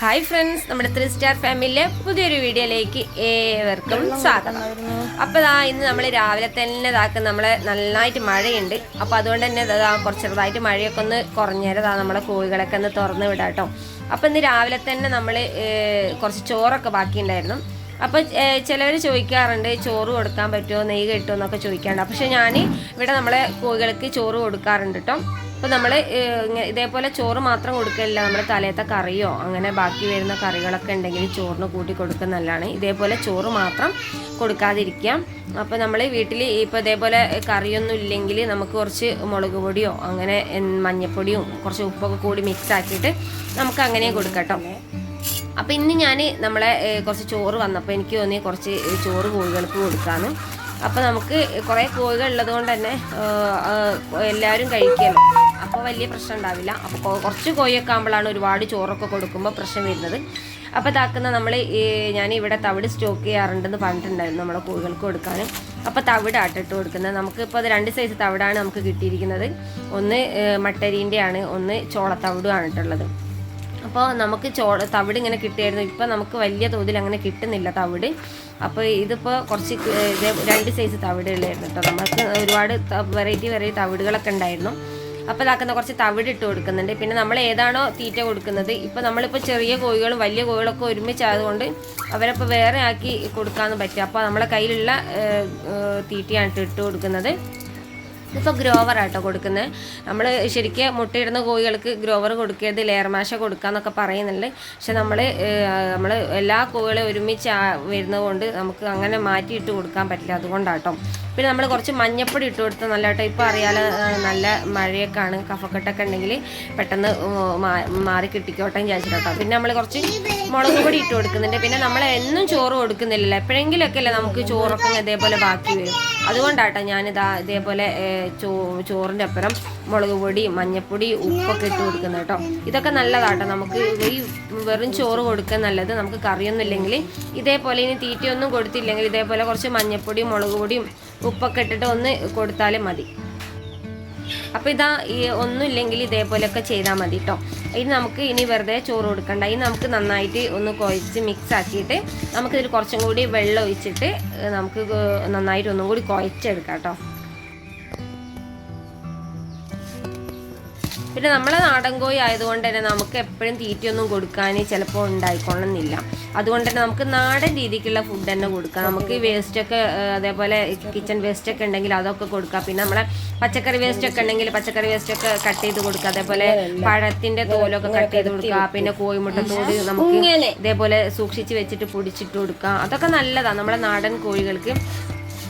Hi friends നമ്മുടെ three star ഫാമിലിയിലെ പുതിയൊരു വീഡിയോയിലേക്ക് ഏവർക്കും സ്വാഗതം. അപ്പോൾ ഇതാ ഇന്ന് നമ്മൾ രാവിലെ തന്നെ ഇതാക്കുന്ന നമ്മളെ നന്നായിട്ട് മഴയുണ്ട്. അപ്പോൾ അതുകൊണ്ട് തന്നെ ഇതാ കുറച്ച് ചെറുതായിട്ട് മഴയൊക്കെ ഒന്ന് കുറഞ്ഞേരതാ നമ്മളെ കോഴികളൊക്കെ ഒന്ന് തുറന്ന് വിടാം കേട്ടോ. അപ്പോൾ ഇന്ന് രാവിലെ തന്നെ നമ്മൾ കുറച്ച് ചോറൊക്കെ ബാക്കിയുണ്ടായിരുന്നു. അപ്പോൾ ചിലവർ ചോദിക്കാറുണ്ട് ചോറ് കൊടുക്കാൻ പറ്റുമോ നെയ്യ് കിട്ടുമോ എന്നൊക്കെ ചോദിക്കാറുണ്ട്. പക്ഷെ ഞാൻ ഇവിടെ നമ്മളെ കോഴികൾക്ക് ചോറ് കൊടുക്കാറുണ്ട് കേട്ടോ. അപ്പോൾ നമ്മൾ ഇതേപോലെ ചോറ് മാത്രം കൊടുക്കലില്ല. നമ്മൾ തലേത്തെ കറിയോ അങ്ങനെ ബാക്കി വരുന്ന കറികളൊക്കെ ഉണ്ടെങ്കിൽ ചോറിന് കൂട്ടി കൊടുക്കുന്ന നല്ലതാണ് ഇതേപോലെ ചോറ് മാത്രം കൊടുക്കാതിരിക്കാം. അപ്പോൾ നമ്മൾ വീട്ടിൽ ഇപ്പോൾ ഇതേപോലെ കറിയൊന്നും ഇല്ലെങ്കിൽ നമുക്ക് കുറച്ച് മുളക് പൊടിയോ അങ്ങനെ മഞ്ഞപ്പൊടിയും കുറച്ച് ഉപ്പൊക്കെ കൂടി മിക്സ് ആക്കിയിട്ട് നമുക്ക് അങ്ങനെ കൊടുക്കട്ടോ. അപ്പോൾ ഇന്ന് ഞാൻ നമ്മളെ കുറച്ച് ചോറ് വന്നപ്പോൾ എനിക്ക് തോന്നി കുറച്ച് ചോറ് കോഴികൾക്ക് കൊടുക്കാമെന്ന് അപ്പോൾ നമുക്ക് കുറേ കോഴികൾ ഉള്ളത് കൊണ്ട് തന്നെ എല്ലാവരും കഴിക്കുമല്ലോ വലിയ പ്രശ്നം ഉണ്ടാവില്ല. അപ്പോൾ കുറച്ച് കോഴിയൊക്കെ ആകുമ്പോഴാണ് ഒരുപാട് ചോറൊക്കെ കൊടുക്കുമ്പോൾ പ്രശ്നം വരുന്നത്. അപ്പോൾ ഇതാക്കുന്ന നമ്മൾ ഞാൻ ഇവിടെ തവിട് സ്റ്റോക്ക് ചെയ്യാറുണ്ടെന്ന് പറഞ്ഞിട്ടുണ്ടായിരുന്നു നമ്മളെ കോഴികൾക്ക് കൊടുക്കാനും അപ്പോൾ തവിടാട്ട് ഇട്ട് കൊടുക്കുന്നത്. നമുക്കിപ്പോൾ അത് രണ്ട് സൈസ് തവിടാണ് നമുക്ക് കിട്ടിയിരിക്കുന്നത്. ഒന്ന് മട്ടരീന്റെയാണ് മട്ടരീന്റെ ഒന്ന് ചോളത്തവിടുമാണ് ഇട്ടുള്ളത് അപ്പോൾ നമുക്ക് ചോ തവിട് ഇങ്ങനെ കിട്ടിയായിരുന്നു. ഇപ്പോൾ നമുക്ക് വലിയ തോതിൽ അങ്ങനെ കിട്ടുന്നില്ല തവിട്. അപ്പോൾ ഇതിപ്പോൾ കുറച്ച് രണ്ട് സൈസ് തവിടുകളായിരുന്നു കേട്ടോ. നമുക്ക് ഒരുപാട് വെറൈറ്റി വെറൈറ്റി തവിടുകളൊക്കെ ഉണ്ടായിരുന്നു. അപ്പോൾ ഇതാക്കുന്ന കുറച്ച് തവിട് ഇട്ട് കൊടുക്കുന്നുണ്ട്. പിന്നെ നമ്മൾ ഏതാണോ തീറ്റ കൊടുക്കുന്നത്. ഇപ്പോൾ നമ്മളിപ്പോൾ ചെറിയ കോഴികളും വലിയ കോഴികളൊക്കെ ഒരുമിച്ചായതുകൊണ്ട് അവരപ്പോൾ വേറെ ആക്കി കൊടുക്കാമെന്ന് പറ്റും. അപ്പോൾ നമ്മളെ കയ്യിലുള്ള തീറ്റയാണ് ഇട്ട് കൊടുക്കുന്നത്. ഇതിപ്പോൾ ഗ്രോവർ ആട്ടോ കൊടുക്കുന്നത് നമ്മൾ ശരിക്കും മുട്ടയിടുന്ന കോഴികൾക്ക് ഗ്രോവർ കൊടുക്കരുത് ലെയർ മാഷ കൊടുക്കാന്നൊക്കെ പറയുന്നുണ്ട്. പക്ഷെ നമ്മൾ നമ്മൾ എല്ലാ കോഴികളെ ഒരുമിച്ച് വരുന്നത് കൊണ്ട് നമുക്ക് അങ്ങനെ മാറ്റിയിട്ട് കൊടുക്കാൻ പറ്റില്ല അതുകൊണ്ടാട്ടോ. പിന്നെ നമ്മൾ കുറച്ച് മഞ്ഞപ്പൊടി ഇട്ട് കൊടുത്താൽ നല്ല ആട്ടോ ഇപ്പോൾ അറിയാലോ നല്ല മഴയൊക്കെയാണ്. കഫക്കെട്ടൊക്കെ ഉണ്ടെങ്കിൽ പെട്ടെന്ന് മാറി കിട്ടിക്കോട്ടെ വിചാരിച്ചിട്ടോ പിന്നെ നമ്മൾ കുറച്ച് മുളക് പൊടി ഇട്ട് കൊടുക്കുന്നുണ്ട്. പിന്നെ നമ്മൾ എന്നും ചോറ് കൊടുക്കുന്നില്ലല്ലോ. എപ്പോഴെങ്കിലൊക്കെ അല്ലേ നമുക്ക് ചോറൊക്കെ ഇതേപോലെ ബാക്കി വരും. അതുകൊണ്ടാട്ടോ ഞാനിതാ ഇതേപോലെ ചോ ചോറിന്റെ അപ്പുറം മുളക് പൊടി മഞ്ഞപ്പൊടി ഉപ്പൊക്കെ ഇട്ട് കൊടുക്കുന്നത് കേട്ടോ. ഇതൊക്കെ നല്ലതാട്ടോ. നമുക്ക് ഈ വെറും ചോറ് കൊടുക്കുക നല്ലത്. നമുക്ക് കറിയൊന്നും ഇല്ലെങ്കിൽ ഇതേപോലെ ഇനി തീറ്റയൊന്നും കൊടുത്തില്ലെങ്കിൽ ഇതേപോലെ കുറച്ച് മഞ്ഞപ്പൊടിയും മുളക് പൊടിയും ഉപ്പൊക്കെ ഇട്ടിട്ട് ഒന്ന് കൊടുത്താലും മതി. അപ്പോൾ ഇതാ ഈ ഒന്നുമില്ലെങ്കിൽ ഇതേപോലെയൊക്കെ ചെയ്താൽ മതി കേട്ടോ ഇത് നമുക്ക് ഇനി വെറുതെ ചോറ് കൊടുക്കണ്ട. ഇത് നമുക്ക് നന്നായിട്ട് ഒന്ന് കുഴച്ച് മിക്സ് ആക്കിയിട്ട് നമുക്കിതിൽ കുറച്ചും കൂടി വെള്ളം ഒഴിച്ചിട്ട് നമുക്ക് നന്നായിട്ട് ഒന്നും കൂടി കുഴച്ചെടുക്കാം കേട്ടോ പിന്നെ നമ്മളെ നാടൻ കോഴി ആയതുകൊണ്ട് തന്നെ നമുക്ക് എപ്പോഴും തീറ്റയൊന്നും കൊടുക്കാൻ ചിലപ്പോൾ ഉണ്ടായിക്കൊള്ളുന്നില്ല. അതുകൊണ്ട് തന്നെ നമുക്ക് നാടൻ രീതിക്കുള്ള ഫുഡ് തന്നെ കൊടുക്കാം. നമുക്ക് ഈ വേസ്റ്റൊക്കെ അതേപോലെ കിച്ചൺ വേസ്റ്റ് ഒക്കെ ഉണ്ടെങ്കിൽ അതൊക്കെ കൊടുക്കാം. പിന്നെ നമ്മളെ പച്ചക്കറി വേസ്റ്റ് ഒക്കെ ഉണ്ടെങ്കിൽ പച്ചക്കറി വേസ്റ്റ് ഒക്കെ കട്ട് ചെയ്ത് കൊടുക്കുക അതേപോലെ പഴത്തിന്റെ തോലൊക്കെ കട്ട് ചെയ്ത് കൊടുക്കുക പിന്നെ കോഴിമുട്ടത്തോട് നമുക്ക് ഇതേപോലെ സൂക്ഷിച്ച് വെച്ചിട്ട് പൊടിച്ചിട്ട് കൊടുക്കുക അതൊക്കെ നല്ലതാണ് നമ്മളെ നാടൻ കോഴികൾക്ക്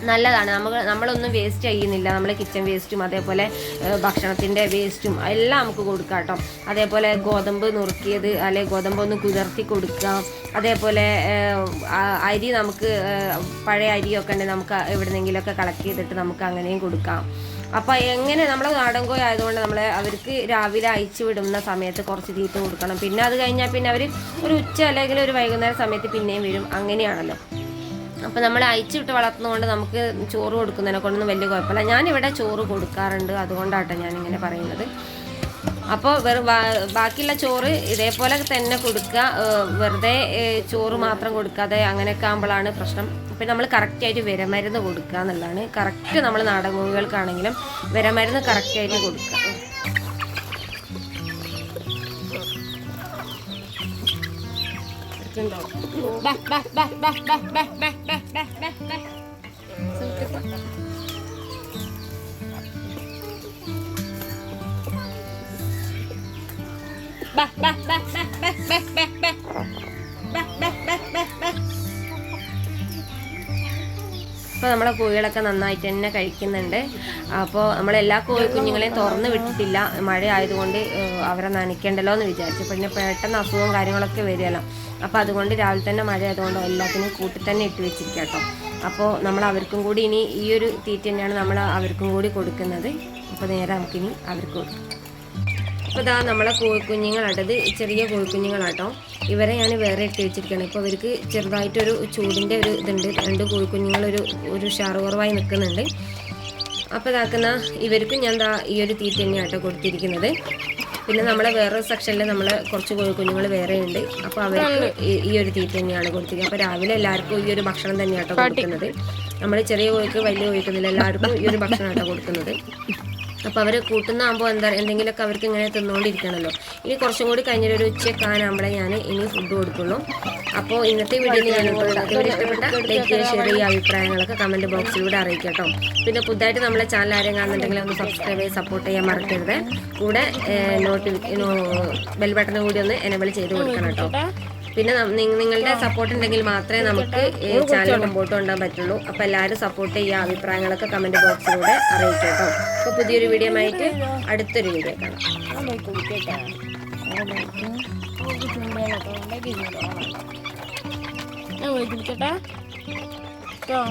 നല്ലതാണ്. നമുക്ക് നമ്മളൊന്നും വേസ്റ്റ് ചെയ്യുന്നില്ല. നമ്മളെ കിച്ചൺ വേസ്റ്റും അതേപോലെ ഭക്ഷണത്തിന്റെ വേസ്റ്റും എല്ലാം നമുക്ക് കൊടുക്കാം കേട്ടോ. അതേപോലെ ഗോതമ്പ് നുറുക്കിയത് അല്ലെ ഗോതമ്പ് ഒന്ന് കുതിർത്തി കൊടുക്കാം. അതേപോലെ അരി നമുക്ക് പഴയ അരിയൊക്കെ ഉണ്ടെങ്കിൽ നമുക്ക് എവിടെന്നെങ്കിലുമൊക്കെ കളക്ട് ചെയ്തിട്ട് നമുക്ക് അങ്ങനെയും കൊടുക്കാം. അപ്പോൾ എങ്ങനെ നമ്മൾ നാടൻ കോഴി ആയതുകൊണ്ട് നമ്മൾ അവർക്ക് രാവിലെ അയച്ചു വിടുന്ന സമയത്ത് കുറച്ച് തീറ്റ കൊടുക്കണം. പിന്നെ അത് കഴിഞ്ഞാൽ പിന്നെ അവർ ഒരു ഉച്ച അല്ലെങ്കിൽ ഒരു വൈകുന്നേരം സമയത്ത് പിന്നെയും വരും. അങ്ങനെയാണല്ലോ. അപ്പോൾ നമ്മൾ അയച്ചിട്ട് വളർത്തുന്നതുകൊണ്ട് നമുക്ക് ചോറ് കൊടുക്കുന്നതിനെ കൊണ്ടൊന്നും വലിയ കുഴപ്പമില്ല. ഞാനിവിടെ ചോറ് കൊടുക്കാറുണ്ട്. അതുകൊണ്ടാട്ടോ ഞാനിങ്ങനെ പറയുന്നത്. അപ്പോൾ വെറു ബാക്കിയുള്ള ചോറ് ഇതേപോലെ തന്നെ കൊടുക്കുക. വെറുതെ ചോറ് മാത്രം കൊടുക്കാതെ അങ്ങനെയൊക്കെ ആകുമ്പോഴാണ് പ്രശ്നം. അപ്പം നമ്മൾ കറക്റ്റായിട്ട് വിരമരുന്ന് കൊടുക്കുക എന്നുള്ളതാണ്. കറക്റ്റ് നമ്മൾ നാടൻ കോഴികൾക്കാണെങ്കിലും വിരമരുന്ന് കറക്റ്റായിട്ട് കൊടുക്കുക. Sen då. Ba, ba, ba, ba, ba, ba, ba, ba, ba, അപ്പോൾ നമ്മുടെ കോഴികളൊക്കെ നന്നായിട്ട് തന്നെ കഴിക്കുന്നുണ്ട്. അപ്പോൾ നമ്മളെല്ലാ കോഴി കുഞ്ഞുങ്ങളെയും തുറന്ന് വിട്ടിട്ടില്ല. മഴ ആയതുകൊണ്ട് അവരെ നനയ്ക്കണ്ടല്ലോ എന്ന് വിചാരിച്ചു. പിന്നെ പെട്ടെന്ന് അസുഖവും കാര്യങ്ങളൊക്കെ വരികയല്ലോ. അപ്പോൾ അതുകൊണ്ട് രാവിലെ തന്നെ മഴ ആയതുകൊണ്ട് എല്ലാത്തിനും കൂട്ടി തന്നെ ഇട്ട് വെച്ചിരിക്കുക കേട്ടോ അപ്പോൾ നമ്മൾ അവർക്കും കൂടി ഇനി ഈ ഒരു തീറ്റ തന്നെയാണ് നമ്മൾ അവർക്കും കൂടി കൊടുക്കുന്നത്. അപ്പോൾ നേരെ നമുക്കിനി അവർക്ക് കൊടുക്കാം. അപ്പോൾ ഇതാ നമ്മളെ കോഴിക്കുഞ്ഞുങ്ങളാട്ടത് ചെറിയ കോഴിക്കുഞ്ഞുങ്ങളാട്ടോ. ഇവരെ ഞാൻ വേറെ ഇട്ട് വെച്ചിരിക്കുകയാണ് ഇപ്പോൾ ഇവർക്ക് ചെറുതായിട്ടൊരു ചൂടിന്റെ ഒരു ഇതുണ്ട്. രണ്ട് കോഴിക്കുഞ്ഞുങ്ങളൊരു ഒരു ഷാറ് കുറവായി നിൽക്കുന്നുണ്ട് അപ്പോൾ ഇതാക്കുന്ന ഇവർക്കും ഞാൻ ദാ ഈ ഒരു തീറ്റ തന്നെയാട്ടോ കൊടുത്തിരിക്കുന്നത്. പിന്നെ നമ്മളെ വേറെ സെക്ഷനിൽ നമ്മൾ കുറച്ച് കോഴിക്കുഞ്ഞുങ്ങൾ വേറെ ഉണ്ട്. അപ്പോൾ അവർക്ക് ഈ- ഈ ഒരു തീറ്റ തന്നെയാണ് കൊടുത്തിരിക്കുന്നത്. അപ്പോൾ രാവിലെ എല്ലാവർക്കും ഈ ഒരു ഭക്ഷണം തന്നെയാട്ടോ കൊടുക്കുന്നത്. നമ്മൾ ചെറിയ കോഴിക്ക് വലിയ കോഴിക്കുന്നില്ല എല്ലാവർക്കും ഈ ഒരു ഭക്ഷണമാട്ടോ കൊടുക്കുന്നത്. അപ്പോൾ അവർ കൂട്ടുന്നാകുമ്പോൾ എന്താ എന്തെങ്കിലുമൊക്കെ അവർക്ക് ഇങ്ങനെ തിന്നുകൊണ്ടിരിക്കണമല്ലോ ഇനി കുറച്ചും കൂടി കഴിഞ്ഞൊരു ഒരു ഉച്ചക്കാനാകുമ്പോഴേ ഞാൻ ഇനി ഫുഡ് കൊടുക്കുള്ളൂ. അപ്പോൾ ഇന്നത്തെ വീഡിയോയിൽ ഞാൻ ഇഷ്ടപ്പെട്ട ലൈക്ക് ചെയ്യുക ഷെയർ ചെയ്യുക അഭിപ്രായങ്ങളൊക്കെ കമന്റ് ബോക്സിലൂടെ അറിയിക്കട്ടോ കേട്ടോ പിന്നെ പുതുതായിട്ട് നമ്മളെ ചാനൽ ആരെയും കാണുന്നുണ്ടെങ്കിൽ ഒന്ന് സബ്സ്ക്രൈബ് ചെയ്ത് സപ്പോർട്ട് ചെയ്യാൻ മറക്കരുത്. കൂടെ നോട്ടിഫിക്കേഷൻ ബെൽ ബട്ടൺ കൂടി ഒന്ന് എനബിൾ ചെയ്ത് കൊടുക്കണം കേട്ടോ പിന്നെ നിങ്ങളുടെ സപ്പോർട്ട് ഉണ്ടെങ്കിൽ മാത്രമേ നമുക്ക് ചാനൽ മുമ്പോട്ട് കൊണ്ടുപോകാൻ പറ്റുള്ളൂ. അപ്പോൾ എല്ലാവരും സപ്പോർട്ട് ചെയ്യുക അഭിപ്രായങ്ങളൊക്കെ കമന്റ് ബോക്സിലൂടെ അറിയിക്കട്ടോ കേട്ടോ. അപ്പോൾ പുതിയൊരു വീഡിയോ ആയിട്ട് അടുത്തൊരു വീഡിയോ കാണാം. കുടിക്കട്ടെ കേട്ടോ.